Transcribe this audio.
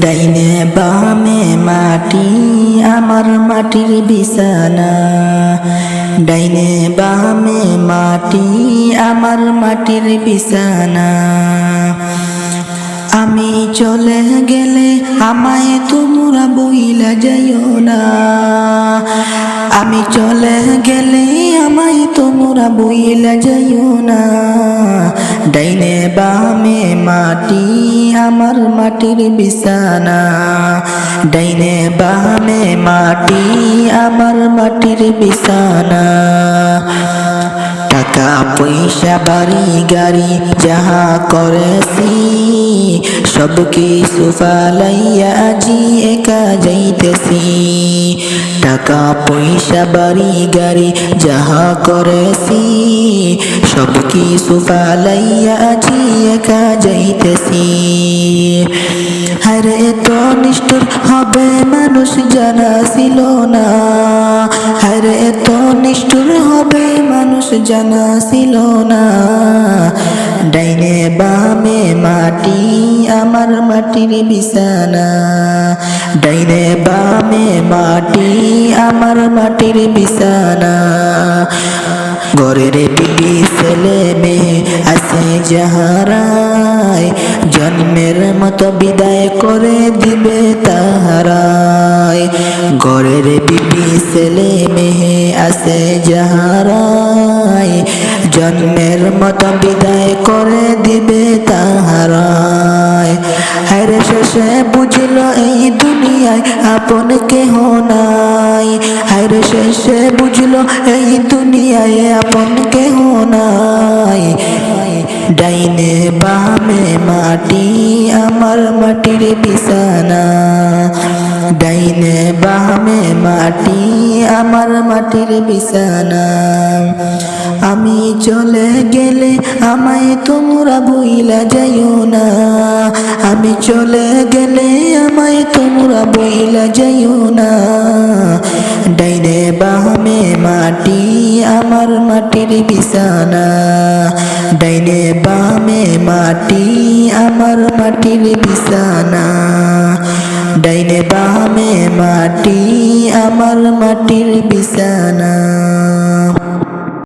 ডাইনে বামে মাটি, আমার মাটির বিছানা। ডাইনে বামে মাটি, আমার মাটির বিছানা। আমি চলে গেলে আমায় তোমরা বইলা যাইও না। আমি চলে গেলে আমায় তোমরা বইলা যাইও না। ডাইনে বামে মাটি, আমার মাটির বিছানা। ডাইনে বামে মাটি, আমার মাটির বিছানা। টাকা পয়সা বাড়ি, গাড়ি যাহা করেছি সব কিছু ফালাইয়া আজি একা যাইতেছি। টাকা, পয়সা, বাড়ি, গাড়ি যাহা করেছি সব কিছু ফালাইয়া আজি একা যাইতেছি। আরে তো নিষ্ঠুর হবে মানুষ জানা ছিল না। আরে তো নিষ্ঠুর হবে মানুষ জানা ছিল না। ডাইনে বামে মাটি, আমার মাটির বিছানা। ডাইনে বামে মাটি, আমার মাটির বিছানা। ঘরের বিবি ছেলে মেয়ে আছে যাহারায় জন্মের মতো বিদায় করে দিবে তাহারায় ঘরের বিবি ছেলে মেয়ে আছে যাহারায় জন্মের মতো বিদায় করে দিবে তাহারায় হায়রে শেষে বুঝল এই দুনিয়ায় আপন কেহ নাই। হায়রে শেষে বুঝল এই দুনিয়ায় আপন কেহ নাই। ডাইনে বামে মাটি, আমার মাটির বিছানা। ডাইনে বামে মাটি, আমার মাটির বিছানা। আমি চলে গেলে আমায় তোমরা বইলা যাইও না। বইলা যাইও না ডাইনে বামে মাটি, আমার মাটির বিছানা। ডাইনে বামে মাটি, আমার মাটির বিছানা। ডাইনে বামে মাটি, আমার মাটির বিছানা।